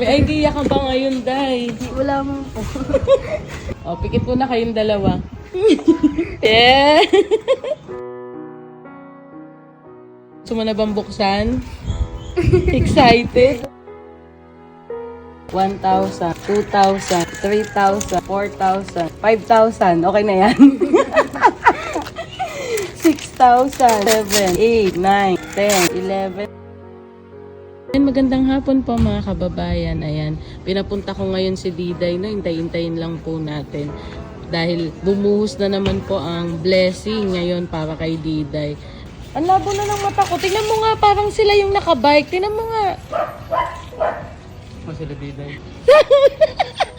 May idea ka ba ngayon, Day? Wala mo po. O, pikit po na kayong dalawa. yeah! Gusto mo na bang buksan? Excited? 1,000, 2,000, 3,000, 4,000, 5,000. Okay na yan. 6,000, 7, 8, 9, 10, 11. Magandang hapon po mga kababayan. Ayan, pinapunta ko ngayon si Diday. No? Hintay-hintayin lang po natin. Dahil bumuhos na naman po ang blessing ngayon para kay Diday. Ang labo na ng mata ko. Tingnan mo nga, parang sila yung nakabike. Tingnan mo nga. Mas sila Diday.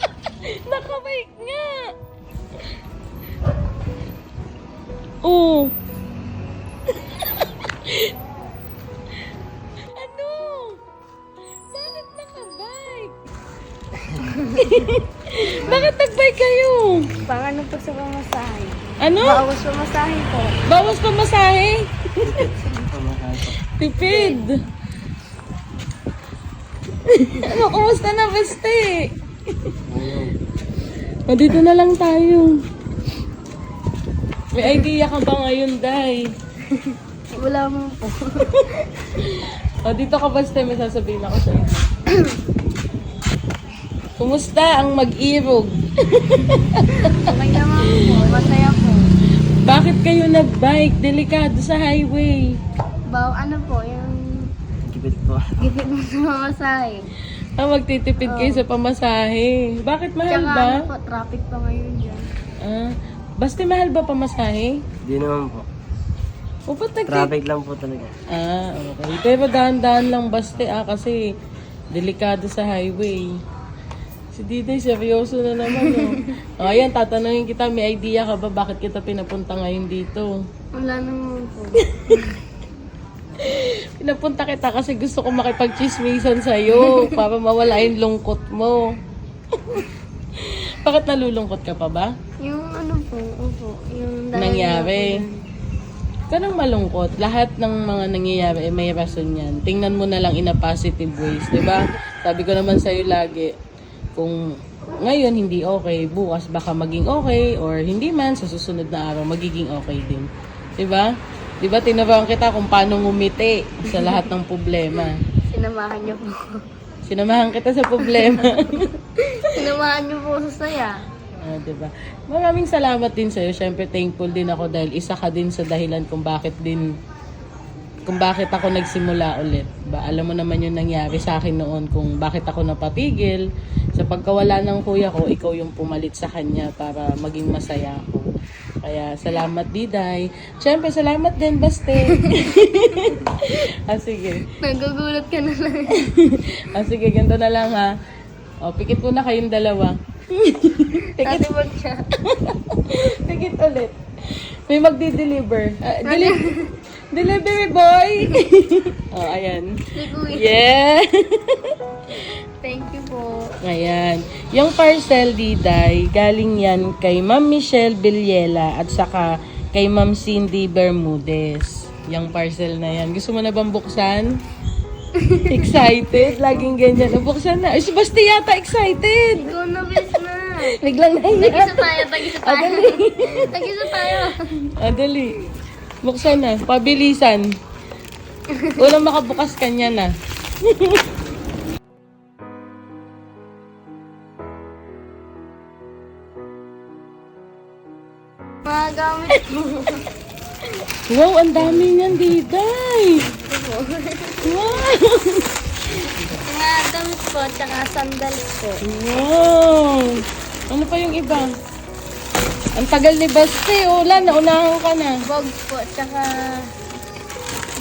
Bakit nagbike kayo? Pang ano po sa pamasahe? Ano? Bawas pamasahe po. Bawas pa masahe? Tipid. ano, kumusta na, beste? o, dito na lang tayo. May idea ka ba ngayon, Day? Wala mo po. O, dito ka, beste. May sasabihin ako sa'yo. Kumusta ang mag-irog? Naman po. Masaya po. Bakit kayo nag-bike? Delikado sa highway. Baw, ano po, yung Kipit po. gipit mo sa pamasahe. Ah, magtitipid kayo sa pamasahe. Bakit mahal Tsaka ba? ano po, traffic pa ngayon dyan. Ah, basta mahal ba pamasahe? Di naman po. O ba't nagti- Traffic lang po talaga. Ah, okay. Pero dahan-dahan lang baste ah, kasi delikado sa highway. Si Diday, seryoso na naman oh. o, ayan, tatanungin kita, may idea ka ba bakit kita pinapunta ngayon dito? Wala naman po. Pinapunta kita kasi gusto ko makipag-chismisan sa'yo para mawala yung lungkot mo. bakit nalulungkot ka pa ba? Yung ano po, opo, yung dahil Nangyari. na po Kanang malungkot, lahat ng mga nangyayari eh, may rason yan. Tingnan mo na lang in a positive ways, di ba? Sabi ko naman sa'yo lagi, kung ngayon hindi okay, bukas baka maging okay, or hindi man, sa susunod na araw, magiging okay din. Di ba? Di ba, tinabahan kita kung paano ngumiti sa lahat ng problema. Sinamahan niyo po. Sinamahan kita sa problema. Sinamahan niyo po sa saya. Ah, 'di ba? Maraming salamat din sa iyo. Syempre thankful din ako dahil isa ka din sa dahilan kung bakit din kung bakit ako nagsimula ulit. Ba, alam mo naman yung nangyari sa akin noon kung bakit ako napatigil. Sa pagkawala ng kuya ko, ikaw yung pumalit sa kanya para maging masaya ako. Kaya salamat Diday. Syempre salamat din Baste. ah sige. Nagugulat ka na lang. Ah sige, ganito na lang ha. O, pikit po na kayong dalawa. pikit. Tikit ulit. May magdi-deliver. Ah, deli- delivery boy! oh, ayan. Yeah! Thank you po. ayan. Yung parcel, Diday, galing yan kay Ma'am Michelle Villela at saka kay Ma'am Cindy Bermudez. Yung parcel na yan. Gusto mo na bang buksan? excited? Laging ganyan. Buksan na. Ay, si Basti yata excited! Ikaw na, bes na. Biglang Tag-isa nahiya. tayo, tag-isa tayo. Tag-isa tayo. Adali. Buksan na. Pabilisan. Walang makabukas kanya na. Mga gamit mo. Wow, ang dami niyan, Diday. Wow. Mga damit po, tsaka sandals po. Wow. Ano pa yung iba? Ang tagal ni Basti. Wala, naunahan ka na. Bogs po, tsaka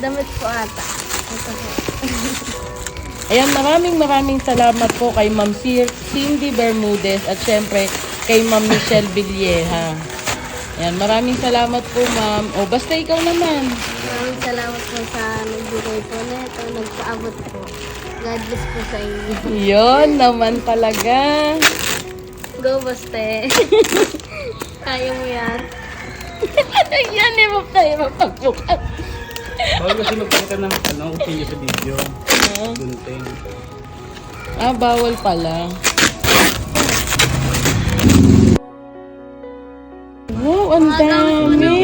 damit po ata. Ito po. Ayan, maraming maraming salamat po kay Ma'am Cindy Bermudez at syempre kay Ma'am Michelle Villeja. Ayan, maraming salamat po, Ma'am. O, basta ikaw naman. Maraming salamat po sa nagbigay po nito, nagpaabot po. God bless po sa inyo. Yon naman talaga. Go, Baste. Kaya mo yan. Yan, hirap na hirap pagbukas. Bawal kasi magpakita ng ano, opinion sa video. Ah, Gunting. Ah, bawal pala. Wow, ang dami.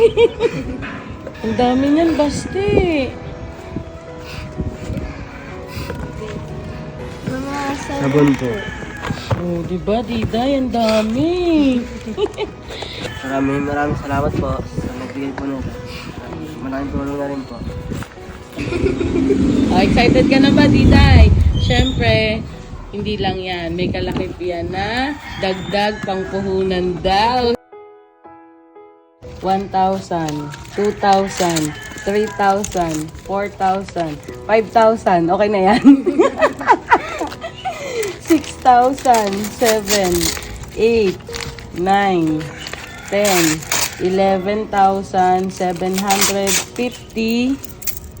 Ang dami niyan, sabon. Sabon po. Oh, di ba, Diday? Ang dami. Maraming maraming salamat po sa nagbigay po nito. Malaking tulong na rin po. Oh, excited ka na ba, Diday? Siyempre, hindi lang yan. May kalakip yan na dagdag pangpuhunan daw. 1,000, 2,000, 3,000, 4,000, 5,000. Okay na yan. 6,000, 7, 8, 9, 10, 11,750,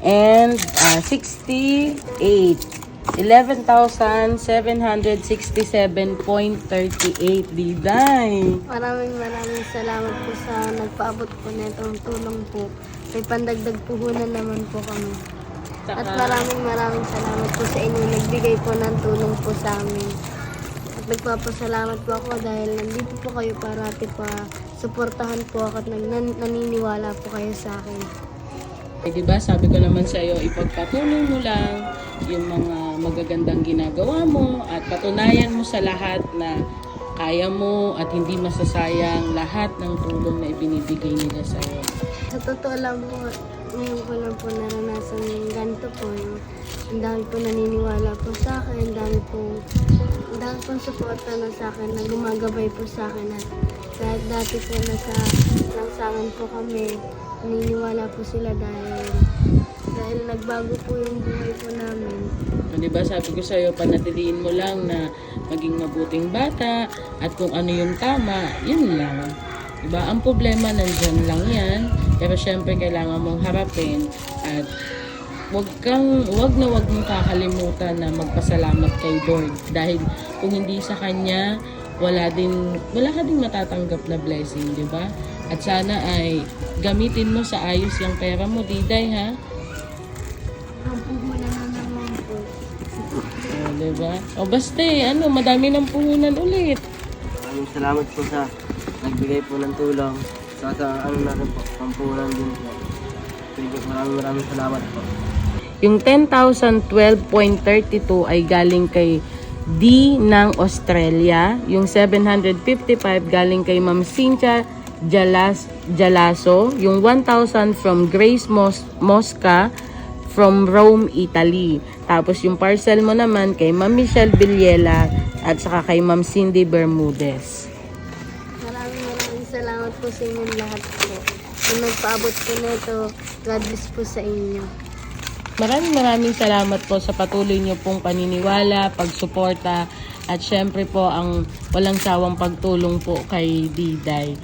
and uh, 68. 11,767.38 Diday. Maraming maraming salamat po sa nagpaabot po na itong tulong po. May pandagdag puhunan naman po kami. At maraming maraming salamat po sa inyo nagbigay po ng tulong po sa amin. At nagpapasalamat po ako dahil nandito po kayo parati pa suportahan po ako at naniniwala po kayo sa akin. Eh, di ba, sabi ko naman sa iyo, ipagpatuloy mo lang yung mga magagandang ginagawa mo at patunayan mo sa lahat na kaya mo at hindi masasayang lahat ng tulong na ibinibigay nila sa iyo. Sa totoo lang po, ngayon ko lang po naranasan yung ganito po. Yung, ang dami po naniniwala po sa akin, ang dami po, ang dami pong suporta na sa akin, na gumagabay po sa akin. At kahit dati po nasa langsangan po kami, naniniwala po sila dahil dahil nagbago po yung buhay po namin. O, di ba, sabi ko sa iyo, panatiliin mo lang na maging mabuting bata at kung ano yung tama, yun lang. Di ba? Ang problema nandyan lang yan, pero syempre kailangan mong harapin at wag kang wag na wag mong kakalimutan na magpasalamat kay Lord dahil kung hindi sa kanya wala din wala ka ding matatanggap na blessing, di ba? At sana ay gamitin mo sa ayos yung pera mo, Diday, ha? O, di ba? O, basta eh, ano, madami ng puhunan ulit. Maraming salamat po sa nagbigay po ng tulong. Sa sa ano na rin po, pampunan din po. Thank you. Maraming maraming salamat po. Yung 10,012.32 ay galing kay D ng Australia. Yung 755 galing kay Ma'am Cynthia Jalas, Jalaso. Yung 1,000 from Grace Mos Mosca from Rome, Italy. Tapos yung parcel mo naman kay Ma'am Michelle Villela at saka kay Ma'am Cindy Bermudez. Maraming maraming salamat po sa inyong lahat po. Kung nagpaabot po nito, God bless po sa inyo. Maraming maraming salamat po sa patuloy niyo pong paniniwala, pagsuporta, at syempre po ang walang sawang pagtulong po kay Diday.